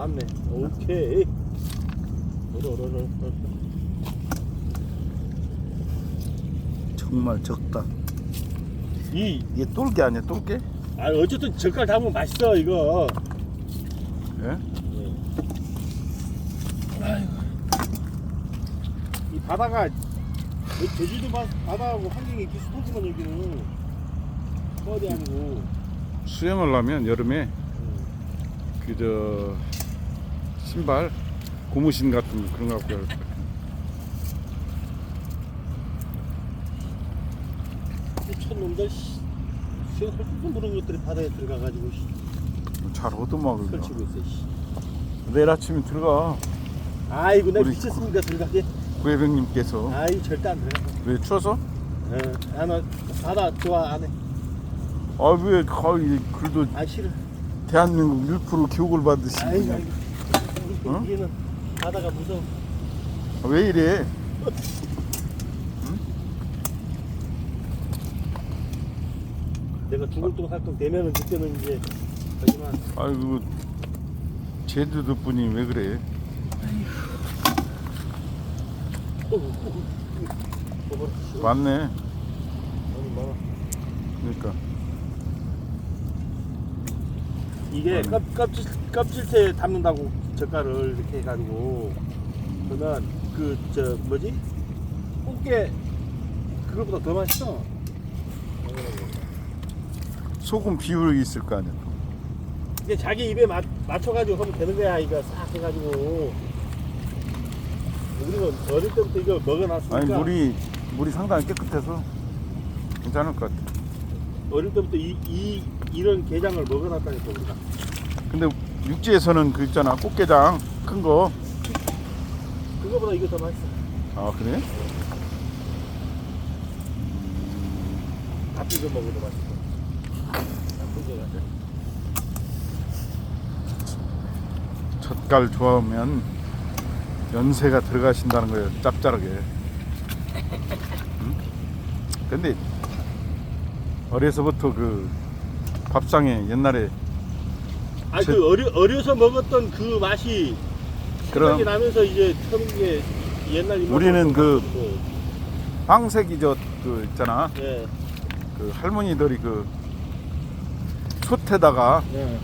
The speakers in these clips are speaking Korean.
맞네. 오케이. 오로로로. 정말 적다. 이, 이게 똘개 아니야 똘개? 아 어쨌든 젓갈 담으면 맛있어 이거. 예? 이 바다가 이 제주도 바, 바다하고 환경이 비슷하구만 여기는. 어디 아니고. 수영을 하면 여름에 음. 그저 신발 고무신 같은 거 그런 거 갖고 미쳤놈들 씨. 수영 헐떡 부른 것들이 바다에 들어가가지고 씨, 잘 얻어먹을 거. 펼치고 있어. 씨. 내일 아침에 들어가 아이고 내가 우리 미쳤습니까 들어가게? 구혜병님께서 아이 절대 안 들어가. 왜 추워서? 어, 나는 바다 좋아 안 해. 아왜 거의 그래도 아 싫어. 대한민국 1% 교육을 받으시 아이고 아이고. 어? 우리는 바다가 무서워. 왜 이래? 내가 죽을 동 살동 되면은 그때는 이제 하지만 아이고 제주도 분이 왜 그래? 맞네. 많아. 그러니까 이게 음. 껍, 껍질 껍질째 담는다고 젓갈을 이렇게 해가지고 그러면 그 저 뭐지 꽃게 그것보다 더 맛있어. 소금 비율이 있을 거 아니야. 이게 자기 입에 맞, 맞춰가지고 하면 되는 거야 이거 싹 해가지고 우리는 어릴 때부터 이거 먹어놨으니까 아니 물이 물이 상당히 깨끗해서 괜찮을 것 같아. 어릴 때부터 이, 이 이런 게장을 먹어놨다니까 우리가 근데 육지에서는 그 있잖아 꽃게장 큰 거. 그거보다 이거 더 맛있어 아 그래? 밥 비벼 먹어도 맛있어 젓갈 좋아하면 연세가 들어가신다는 거예요. 짭짤하게. 응? 근데 어려서부터 그 밥상에 옛날에 아니 제- 그 어려, 어려서 먹었던 그 맛이 생각이 나면서 이제 터는 게 옛날 입맛 우리는 그- 같고. 황색이젓 그 있잖아. 예, 그 할머니들이 그 솥에다가 예.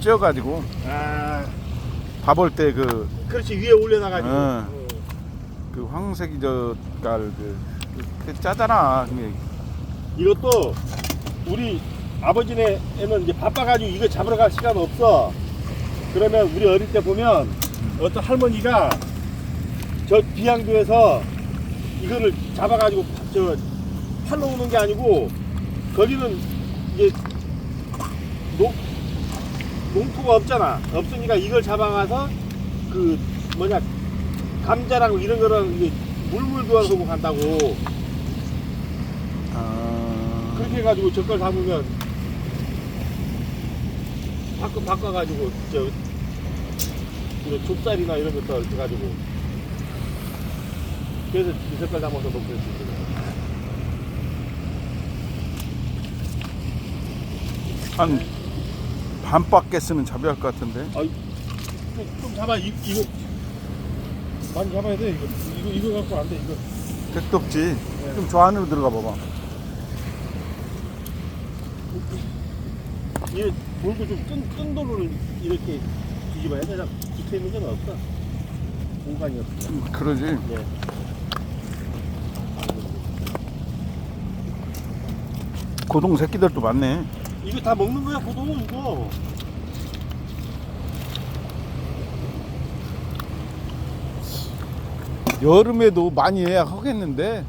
쪄가지고 아 밥올 때그 그렇지 위에 올려놔가지고 예. 어. 그 황색이 젓갈 그, 그 짜잖아. 근데 이것도 우리 아버지네는 이제 바빠가지고 이거 잡으러 갈 시간 없어. 그러면 우리 어릴 때 보면 어떤 할머니가 저 비양도에서 이거를 잡아가지고 저 팔러 오는 게 아니고 거기는 이제 농 농토가 없잖아. 없으니까 이걸 잡아가서 그 뭐냐 감자랑 이런 거랑 이게 물물 교환하고 간다고. 아, 그렇게 해가지고 젓갈 담으면 바꿔 바꿔가지고 저 이거 좁쌀이나 이런 것도 이렇게 가지고 그래서 이 젓갈 담아서 먹고 있거든요. 한 반밖에서는 잡아야 할 것 같은데. 아이 좀, 좀 잡아 이, 이거 많이 잡아야 돼 이거 이거 이거 갖고 안 돼 이거 택도 없지. 좀저 안으로 들어가 봐봐. 이게 돌고 좀뜬뜬 돌을 이렇게 뒤집어야 되나 붙어 있는 건 없어 공간이 없어. 좀 그러지. 예. 고동 새끼들도 많네. 이거 다 먹는 거야 고동 이거. 여름에도 많이 해야 하겠는데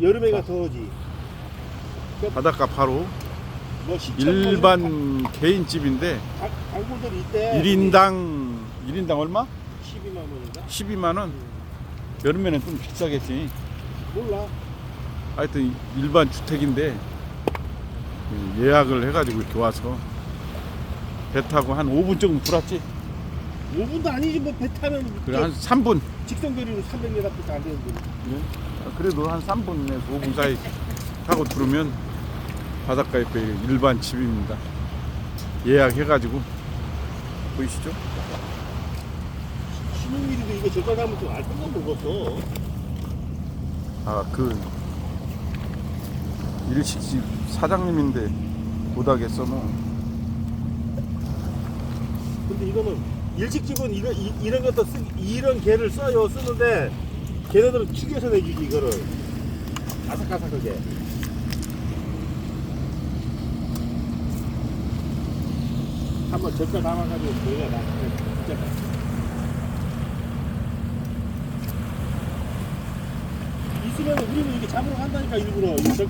여름에가 더우지. 바닷가 바로 뭐 일반 개인집인데 당- 당구들이 있대. 1인당 1인당 얼마? 12만 원인가? 12만 원. 여름에는 좀 비싸겠지. 몰라. 하여튼 일반 주택인데 그 예약을 해가지고 이렇게 와서 배 타고 한 5분 정도 불었지. 5분도 아니지 뭐 배 타면 그래 저한 3분. 직선 거리로 300m밖에 안 되는데. 그래도 한 3분에서 5분 사이 타고 들으면 바닷가 옆에 일반 집입니다. 예약해가지고 보이시죠? 신용일이도 이거 저가 가면 좀 알뜰만 먹었어. 아그 일식집 사장님인데 못하게 써놓은 근데 이거는 일식집은 이거 이, 이런 것도 쓰, 이런 게를 써요 쓰는데 걔네들은 튀겨서 내주지 이거를 아삭아삭하게. 한번 젓갈 담아가지고 보여라. 진짜. 있으면 우리는 이게 잡으러 간다니까 일부러 이 젓,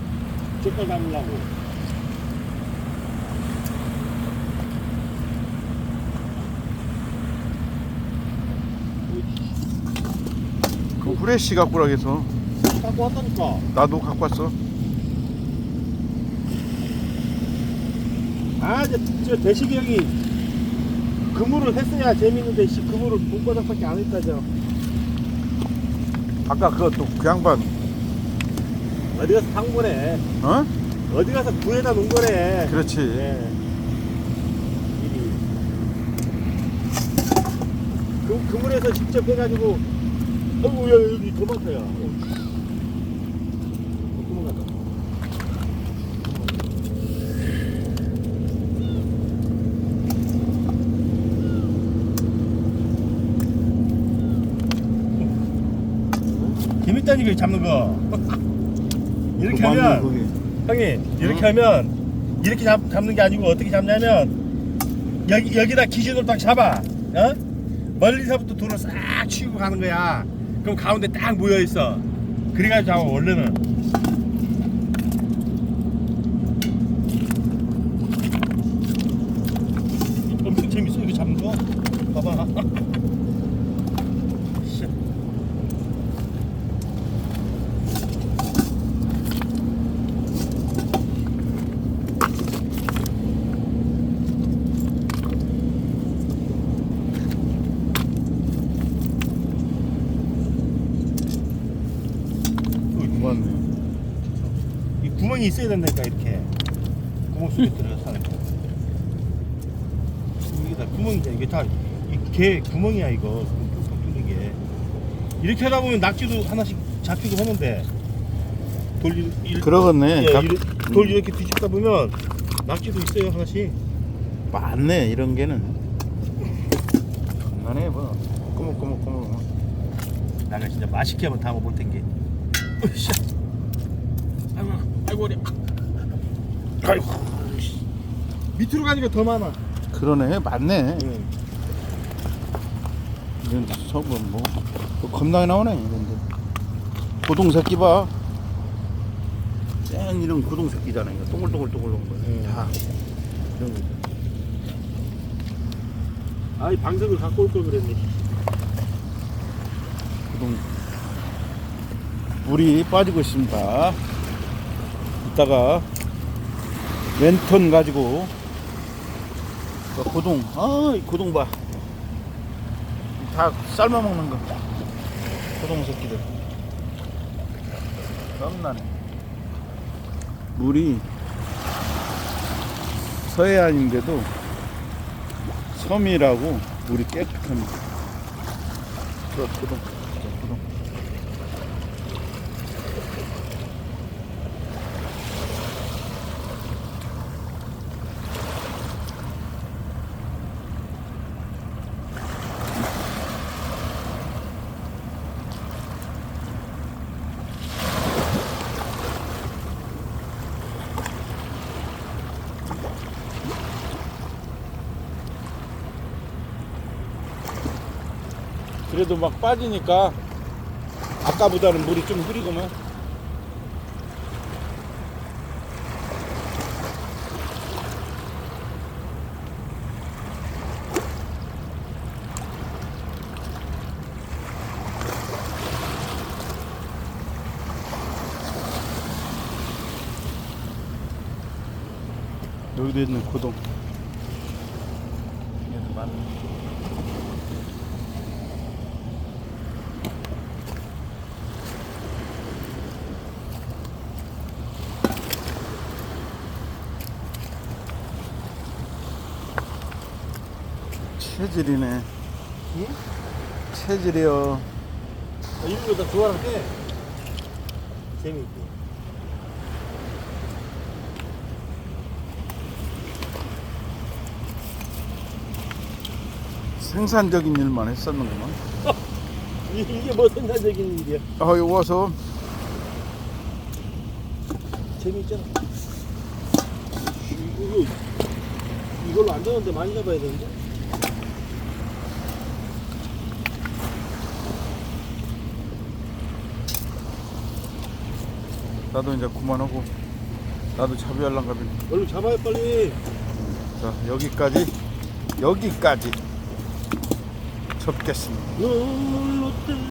젓갈 담으려고. 그 후레쉬 갖고 해서 갖고 왔다니까. 나도 갖고 왔어 아, 저, 저 대식이 형이 그물을 했어야 재밌는데 씨 그물을 문바닥밖에 안 했다 저. 아까 그것도 그 양반 어디 가서 산 거래. 어? 어디 가서 구해다 놓은 거래. 그렇지 예. 미리. 그 그물에서 직접 해가지고. 어이구 야 여기 도망쳐야. 어, 도망갔다. 재밌다니까 잡는 거. 이렇게 하면. 형님 이렇게 어? 하면 이렇게 잡, 잡는 게 아니고 어떻게 잡냐면 여기 여기다 기준으로 딱 잡아 어? 멀리서부터 돌을 싹 치고 가는 거야 그럼 가운데 딱 모여 있어 그래가지고 잡아 원래는 엄청 재밌어 이거 잡는 거 봐봐 씨. 맞네 이 구멍이 있어야 된다니까 이렇게. 구멍 속에 거. 이게 다 구멍이잖아 이게 다이개 구멍이야 이거. 뚫는 게. 이렇게 하다 보면 낙지도 하나씩 잡히고 하는데 돌 그러겠네. 예, 각- 이렇게, 돌 이렇게 뒤집다 보면 낙지도 있어요 하나씩. 많네 이런 게는. 장난해 뭐 꼬물꼬물꼬물 나가 진짜 맛있게 한번 담아볼 텐게 으쌰 아이고 아이고. 밑으로 가니까 더 많아. 그러네. 많네. 응. 이런 서브 뭐뭐 겁나게 나오네 이런데. 고동 새끼 봐 쨍 이런 고동 새끼잖아 이거. 동글동글동글한 거 음. 다. 이런 거. 아이 방석을 갖고 올 걸 그랬네. 고동. 물이 빠지고 있습니다 이따가 랜턴 가지고 그 고동 아 이 고동 봐다 삶아 먹는 거. 고동 새끼들. 땀나네. 물이 서해안인데도 섬이라고 물이 깨끗합니다. 저 고동. 저 고동 그래도 막 빠지니까 아까보다는 물이 좀 흐리구만. 여기도 있는 고동. 체질이네. 응? 체질이요. 아, 이런 거다 좋아하는데 재미있고. 생산적인 일만 했었는구만. 이- 이게 뭐 생산적인 일이야? 아, 여기 와서 재미있잖아. 이거 이걸로 안 되는데 많이 잡아야 되는데. 나도 이제 그만하고 나도 잡이할란 가면 얼른 잡아요 빨리. 자 여기까지 여기까지 접겠습니다. 놀러